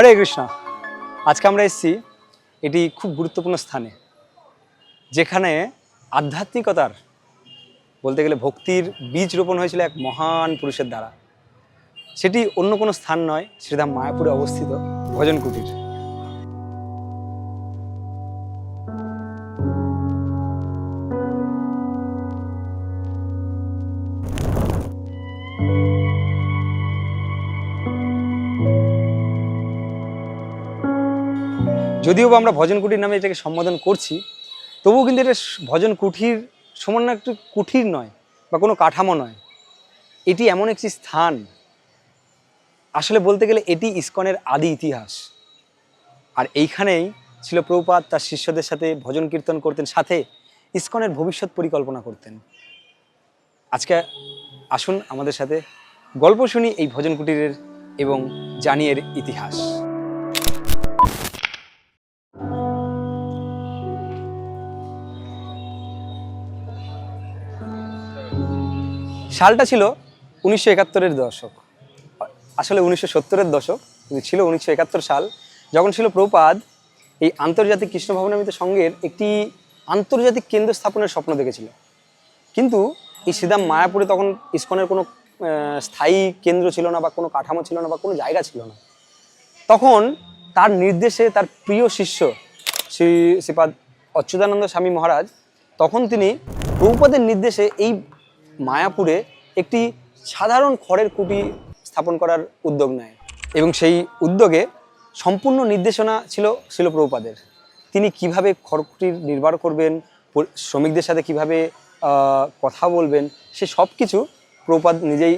হরে কৃষ্ণ। আজকে আমরা এসেছি এটি খুব গুরুত্বপূর্ণ স্থানে, যেখানে আধ্যাত্মিকতার বলতে গেলে ভক্তির বীজ রোপণ হয়েছিল এক মহান পুরুষের দ্বারা। সেটি অন্য কোনো স্থান নয় শ্রীধাম মায়াপুরে অবস্থিত ভজন কুটির যদিও আমরা ভজন কুটির নামে এটাকে সম্বোধন করছি, তবুও কিন্তু এটা ভজন কুঠির সমান একটু কুঠির নয় বা কোনো কাঠামো নয়। এটি এমন একটি স্থান, আসলে বলতে গেলে এটি ইস্কনের আদি ইতিহাস। আর এইখানেই ছিল প্রভুপাত তার শিষ্যদের সাথে ভজন কীর্তন করতেন, সাথে ইস্কনের ভবিষ্যৎ পরিকল্পনা করতেন। আজকে আসুন আমাদের সাথে গল্প শুনি এই ভজন কুটিরের এবং জানিয়ের ইতিহাস। সালটা ছিল উনিশশো একাত্তরের দশক। আসলে উনিশশো সত্তরের দশক, কিন্তু ছিল উনিশশো একাত্তর সাল। যখন ছিল প্রপাদ, এই আন্তর্জাতিক কৃষ্ণ ভবনামিত সংঘের একটি আন্তর্জাতিক কেন্দ্র স্থাপনের স্বপ্ন দেখেছিল। কিন্তু এই সিদাম মায়াপুরে তখন ইস্কনের কোনো স্থায়ী কেন্দ্র ছিল না বা কোনো কাঠামো ছিল না বা কোনো জায়গা ছিল না। তখন তার নির্দেশে তার প্রিয় শিষ্য শ্রী, শ্রীপাদ অচ্যুতানন্দ স্বামী মহারাজ, তখন তিনি প্রভুপদের নির্দেশে এই মায়াপুরে একটি সাধারণ খড়ের কুটি স্থাপন করার উদ্যোগ নেয় এবং সেই উদ্যোগে সম্পূর্ণ নির্দেশনা ছিল ছিল প্রভুপাদের তিনি কীভাবে খড়কুটির নির্মাণ করবেন শ্রমিকদের সাথে কীভাবে কথা বলবেন, সে সব কিছু প্রভুপাদ নিজেই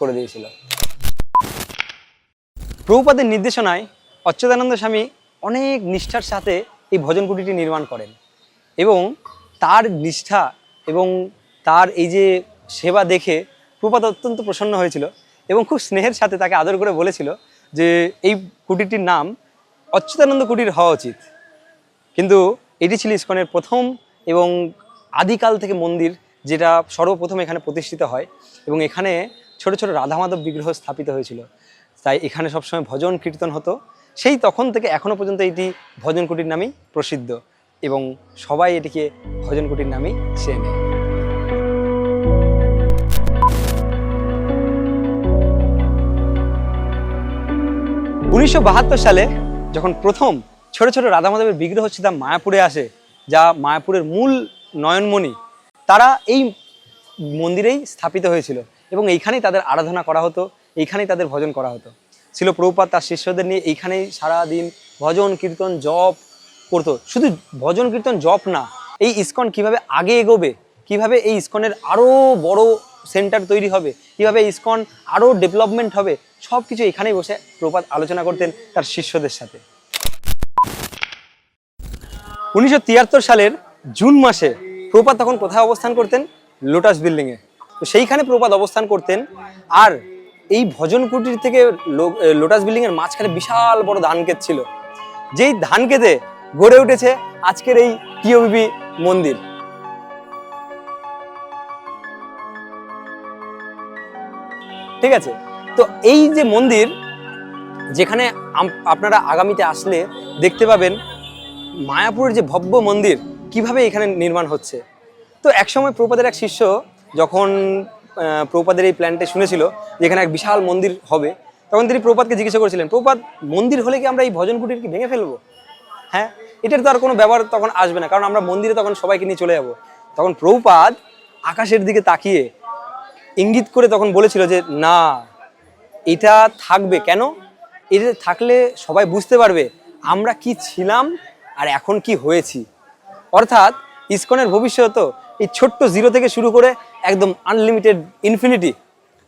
করে দিয়েছিল। প্রভুপাদের নির্দেশনায় অচ্যুতানন্দ স্বামী অনেক নিষ্ঠার সাথে এই ভজন কুটিটি নির্মাণ করেন এবং তার নিষ্ঠা এবং তার এই যে সেবা দেখে প্রভুপাদ অত্যন্ত প্রসন্ন হয়েছিল এবং খুব স্নেহের সাথে তাকে আদর করে বলেছিল যে এই কুটিরটির নাম অচ্যুতানন্দ কুটির হওয়া উচিত। কিন্তু এটি ছিল ইস্কনের প্রথম এবং আদিকাল থেকে মন্দির যেটা সর্বপ্রথম এখানে প্রতিষ্ঠিত হয় এবং এখানে ছোট ছোট রাধামাধব বিগ্রহ স্থাপিত হয়েছিল। তাই এখানে সবসময় ভজন কীর্তন হতো। সেই তখন থেকে এখনও পর্যন্ত এটি ভজন কুটির নামেই প্রসিদ্ধ এবং সবাই এটিকে ভজন কুটির নামেই চেনে। উনিশশো বাহাত্তর সালে যখন প্রথম ছোট ছোট রাধা মাধবের বিগ্রহ সীতা মায়াপুরে আসে, যা মায়াপুরের মূল নয়নমণি, তারা এই মন্দিরেই স্থাপিত হয়েছিল এবং এইখানেই তাদের আরাধনা করা হতো, এইখানেই তাদের ভজন করা হতো। ছিল প্রভুপাত তার শিষ্যদের নিয়ে এইখানেই সারা দিন ভজন, কীর্তন, জপ করতো। শুধু ভজন, কীর্তন, জপ না, এই ইস্কন কীভাবে আগে এগোবে, কীভাবে এই ইস্কনের আরও বড় সেন্টার তৈরি হবে, কীভাবে ইস্কন আরও ডেভেলপমেন্ট হবে সব কিছু এখানেই বসে প্রপাত আলোচনা করতেন তার শিষ্যদের সাথে। উনিশশো তিয়াত্তর সালের জুন মাসে প্রপাত তখন কোথায় অবস্থান করতেন? লোটাস বিল্ডিংয়ে। তো সেইখানে প্রপাত অবস্থান করতেন, আর এই ভজন কুটির থেকে লোটাস বিল্ডিংয়ের মাঝখানে বিশাল বড় ধান ক্ষেত ছিল। যেই ধান ক্ষেতে গড়ে উঠেছে আজকের এই টিওবিবি মন্দির। ঠিক আছে? তো এই যে মন্দির, যেখানে আপনারা আগামীতে আসলে দেখতে পাবেন মায়াপুরের যে ভব্য মন্দির, কীভাবে এখানে নির্মাণ হচ্ছে। তো একসময় প্রপাদের এক শিষ্য যখন প্রপাদের এই প্ল্যানটা শুনেছিল যে এখানে এক বিশাল মন্দির হবে, তখন তিনি প্রপাতকে জিজ্ঞাসা করেছিলেন প্রপাত মন্দির হলে কি আমরা এই ভজন কুটির কি ভেঙে ফেলব? হ্যাঁ? এটার তো আর কোনো ব্যবহার তখন আসবে না, কারণ আমরা মন্দিরে তখন সবাইকে নিয়ে চলে যাব। তখন প্রভুপাদ আকাশের দিকে তাকিয়ে ইঙ্গিত করে তখন বলেছিল যে, না, এটা থাকবে কেন? এটা থাকলে সবাই বুঝতে পারবে আমরা কি ছিলাম আর এখন কি হয়েছি। অর্থাৎ ইসকনের ভবিষ্যৎ এই ছোট্ট জিরো থেকে শুরু করে একদম আনলিমিটেড ইনফিনিটি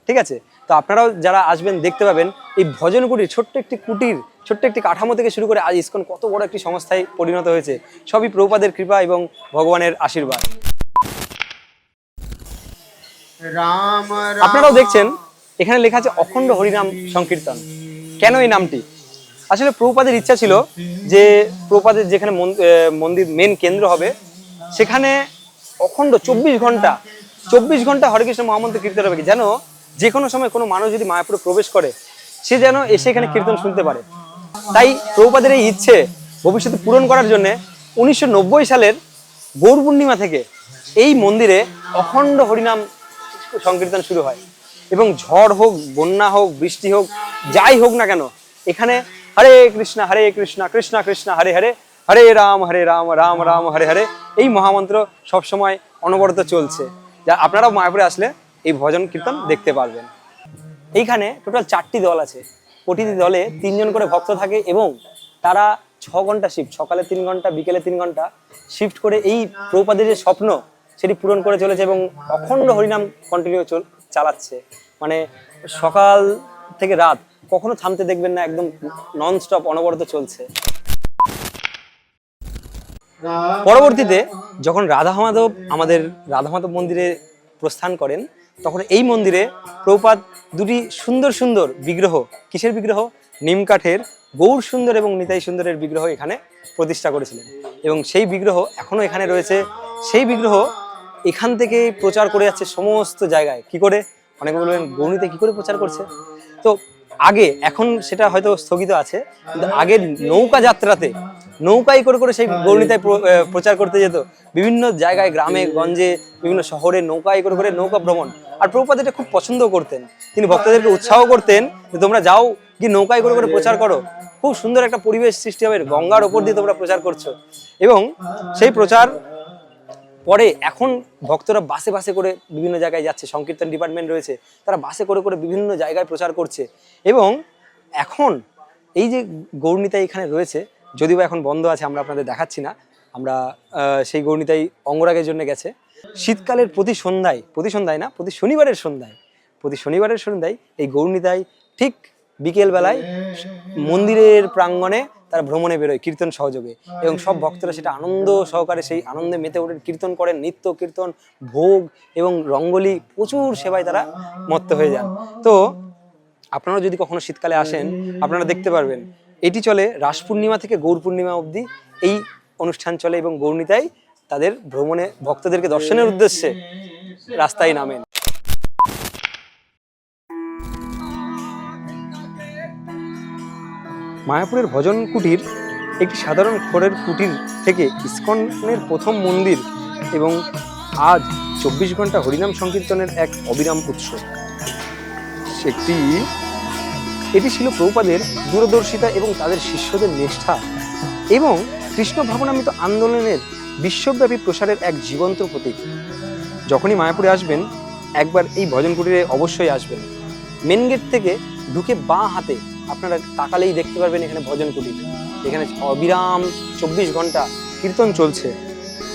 ঠিক আছে? তো আপনারাও যারা আসবেন দেখতে পাবেন এই ভজন কুটির, ছোট্ট একটি কুটির, ছোট্ট একটি কাঠামো থেকে শুরু করে আজ ইসকন কত বড় একটি সংস্থায় পরিণত হয়েছে। সবই প্রভুপাদের কৃপা এবং ভগবানের আশীর্বাদ। আপনারাও দেখছেন, এখানে লেখা আছে অখণ্ড হরিনাম সংকীর্তন। কেন এই নামটি? আসলে প্রভুপাদের ইচ্ছা ছিল যে প্রভুপাদের যেখানে মন- মন্দির মেন কেন্দ্র হবে, সেখানে অখণ্ড চব্বিশ ঘণ্টা চব্বিশ ঘণ্টা হরেকৃষ্ণ মহামন্ত্র কীর্তন হবে যেন যে কোনো সময় কোনো মানুষ যদি মায়াপুরে প্রবেশ করে, সে যেন এসে এখানে কীর্তন শুনতে পারে। তাই প্রভুপাদের এই ইচ্ছে ভবিষ্যতে পূরণ করার জন্য উনিশশো নব্বই সালের গৌর পূর্ণিমা থেকে এই মন্দিরে অখণ্ড হরিনাম সংকীর্তন শুরু হয়। এবং ঝড় হোক, বন্যা হোক, বৃষ্টি হোক, যাই হোক না কেন, এখানে হরে কৃষ্ণ হরে কৃষ্ণ কৃষ্ণ কৃষ্ণ, হরে হরে হরে রাম হরে রাম রাম রাম, হরে হরে, এই মহামন্ত্র সবসময় অনবরত চলছে। যা আপনারাও মায়াপুরে আসলে এই ভজন কীর্তন দেখতে পারবেন। এইখানে টোটাল চারটি দল আছে। প্রতিটি দলে তিনজন করে ভক্ত থাকে এবং তারা ছ ঘণ্টা শিফট সকালে তিন ঘণ্টা বিকেলে তিন ঘণ্টা শিফট করে এই প্রভুপাদের যে স্বপ্ন সেটি পূরণ করে চলেছে এবং অখণ্ড হরিনাম কন্টিনিউ চল চালাচ্ছে। মানে সকাল থেকে রাত কখনো থামতে দেখবেন না, একদম নন স্টপ অনবরত চলছে। পরবর্তীতে যখন রাধা মাধব আমাদের রাধা মাধব মন্দিরে প্রস্থান করেন, তখন এই মন্দিরে প্রভুপাদ দুটি সুন্দর সুন্দর বিগ্রহ, কিসের বিগ্রহ? নিমকাঠের, গৌর সুন্দর এবং নিতাই সুন্দরের বিগ্রহ এখানে প্রতিষ্ঠা করেছিলেন। এবং সেই বিগ্রহ এখনও এখানে রয়েছে। সেই বিগ্রহ এখান থেকে প্রচার করে যাচ্ছে সমস্ত জায়গায়। কি করে? অনেকে বলবেন গৌরীতে কি করে প্রচার করছে? তো আগে, এখন সেটা হয়তো স্থগিত আছে, কিন্তু আগে নৌকা যাত্রাতে নৌকায় করে করে সেই গৌরীতায় প্রচার করতে যেত। বিভিন্ন জায়গায়, গ্রামে, গঞ্জে, বিভিন্ন শহরে নৌকায় করে করে নৌকা ভ্রমণ। আর প্রভুপাদ এটা খুব পছন্দ করতেন। তিনি ভক্তদেরকে উৎসাহ করতেন যে তোমরা যাও কি নৌকায় করে করে প্রচার করো। খুব সুন্দর একটা পরিবেশ সৃষ্টি হবে, গঙ্গার ওপর দিয়ে তোমরা প্রচার করছ। এবং সেই প্রচার পরে এখন ভক্তরা বাসে বাসে করে বিভিন্ন জায়গায় যাচ্ছে, সংকীর্তন ডিপার্টমেন্ট রয়েছে, তারা বাসে করে করে বিভিন্ন জায়গায় প্রচার করছে। এবং এখন এই যে গৌরনীতা এখানে রয়েছে, যদিও এখন বন্ধ আছে, আমরা আপনাদের দেখাচ্ছি না, আমরা সেই গৌরনীতাই অঙ্গরাগের জন্য গেছে। শীতকালের প্রতি সন্ধ্যায় প্রতি সন্ধ্যায় না, প্রতি শনিবারের সন্ধ্যায়, প্রতি শনিবারের সন্ধ্যায় এই গৌরনীতাই ঠিক বিকেলবেলায় মন্দিরের প্রাঙ্গণে তারা ভ্রমণে বেরোয় কীর্তন সহযোগে। এবং সব ভক্তরা সেটা আনন্দ সহকারে সেই আনন্দে মেতে ওঠেন কীর্তন করেন, নিত্য কীর্তন, ভোগ এবং রঙ্গোলি প্রচুর সেবায় তারা মত্ত হয়ে যান। তো আপনারা যদি কখনো শীতকালে আসেন, আপনারা দেখতে পারবেন, এটি চলে রাস পূর্ণিমা থেকে গৌর পূর্ণিমা অবধি। এই অনুষ্ঠান চলে এবং গৌরনীতাই তাদের ভ্রমণে ভক্তদেরকে দর্শনের উদ্দেশ্যে রাস্তায় নামেন। মায়াপুরের ভজন কুটির একটি সাধারণ খড়ের কুটির থেকে ইস্কনের প্রথম মন্দির এবং আজ চব্বিশ ঘণ্টা হরিনাম সংকীর্তনের এক অবিরাম উৎস। সেটি, এটি ছিল প্রভুপাদের দূরদর্শিতা এবং তাদের শিষ্যদের নিষ্ঠা এবং কৃষ্ণ ভাবনামিত আন্দোলনের বিশ্বব্যাপী প্রসারের এক জীবন্ত প্রতীক। যখনই মায়াপুরে আসবেন, একবার এই ভজন কুটিরে অবশ্যই আসবেন। মেন গেট থেকে ঢুকে বাঁ হাতে আপনারা তাকালেই দেখতে পারবেন এখানে ভজন কুটির। এখানে অবিরাম চব্বিশ ঘণ্টা কীর্তন চলছে।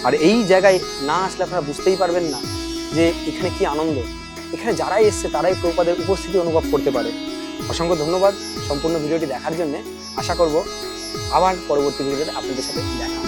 আর এই জায়গায় না আসলে আপনারা বুঝতেই পারবেন না যে এখানে কি আনন্দ। এখানে যারাই এসছে, তারাই প্রপাদের উপস্থিতি অনুভব করতে পারে। অসংখ্য ধন্যবাদ সম্পূর্ণ ভিডিওটি দেখার জন্যে। আশা করব আবার পরবর্তী ভিডিওতে আপনাদের সাথে দেখা।